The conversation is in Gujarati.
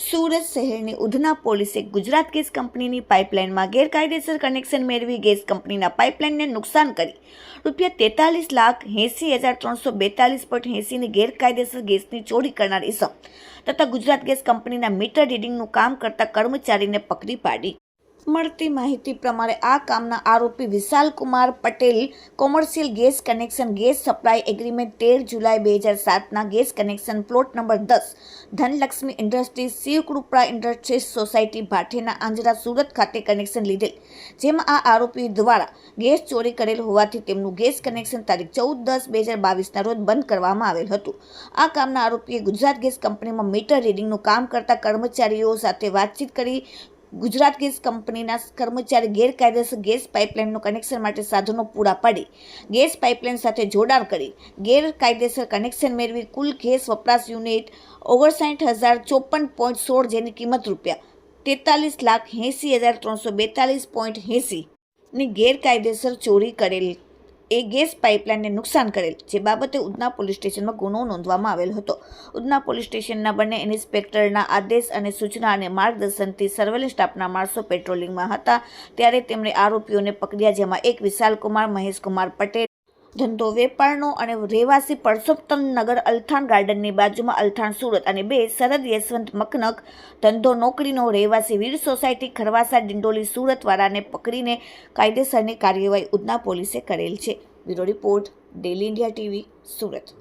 સુરત શહેરની ઉધના પોલીસે ગુજરાત ગેસ કંપનીની પાઇપલાઇનમાં ગેરકાયદેસર કનેક્શન મેળવી ગેસ કંપનીના પાઇપલાઇનને નુકસાન કરી. રૂપિયા તેતાલીસ લાખ એંસી હજાર ત્રણસો બેતાલીસ પોઈન્ટ એંસીની ગેરકાયદેસર ગેસની ચોરી કરનાર ઇસમ તથા ગુજરાત ગેસ કંપનીના મીટર રીડિંગનું કામ કરતા કર્મચારીને પકડી પાડી. મળતી માહિતી પ્રમાણે આ કામના આરોપી Vishal Kumar Patel commercial gas connection gas supply agreement તેર જુલાઈ બે હજાર સાતના ગેસ કનેક્શન પ્લોટ નંબર દસ Dhanlaxmi industries Shivkrupa industries society Bhathena Anjara Surat ખાતે કનેક્શન લીધેલ. જેમાં આ આરોપી દ્વારા ગેસ ચોરી કરેલ હોવાથી તેમનું ગેસ કનેક્શન તારીખ ચૌદ દસ બે હજાર બાવીસના રોજ બંધ કરવામાં આવેલ હતું. આ કામના આરોપીએ ગુજરાત ગેસ કંપનીમાં મીટર રીડિંગનું કામ કરતા કર્મચારીઓ સાથે વાતચીત કરી ગુજરાત ગેસ કંપનીના કર્મચારી ગેરકાયદેસર ગેસ પાઇપલાઇનનું કનેક્શન માટે સાધનો પૂરા પાડી, ગેસ પાઇપલાઇન સાથે જોડાણ કરી, ગેરકાયદેસર કનેક્શન મેળવી કુલ ગેસ વપરાશ યુનિટ ઓગણસાઠ હજાર ચોપન પોઈન્ટ સોળ જેની કિંમત રૂપિયા તેતાલીસ લાખ એંસી હજાર ત્રણસો બેતાલીસ પોઈન્ટ એંસી ની ગેરકાયદેસર ચોરી કરેલ એ ગેસ પાઇપલાઇનને નુકસાન કરેલ, જે બાબતે ઉધના પોલીસ સ્ટેશનમાં ગુનો નોંધવામાં આવેલ હતો. ઉધના પોલીસ સ્ટેશનના બંને ઇન્સ્પેક્ટરના આદેશ અને સૂચના અને માર્ગદર્શનથી સર્વેલન્સ સ્ટાફના માણસો પેટ્રોલિંગમાં હતા. ત્યારે તેમણે આરોપીઓને પકડ્યા, જેમાં એક વિશાલકુમાર, મહેશકુમાર પટેલ ધંધો વેપારનો અને રહેવાસી પરસોત્તમ નગર અલથાણ ગાર્ડનની બાજુમાં અલથાણ સુરત અને બે શરદ યશવંત મકનક ધંધો નોકરીનો રહેવાસી વીર સોસાયટી ખરવાસા ડિંડોલી સુરતવાળાને પકડીને કાયદેસરની કાર્યવાહી ઉધના પોલીસે કરેલ છે. Bureau report, daily India TV, Surat.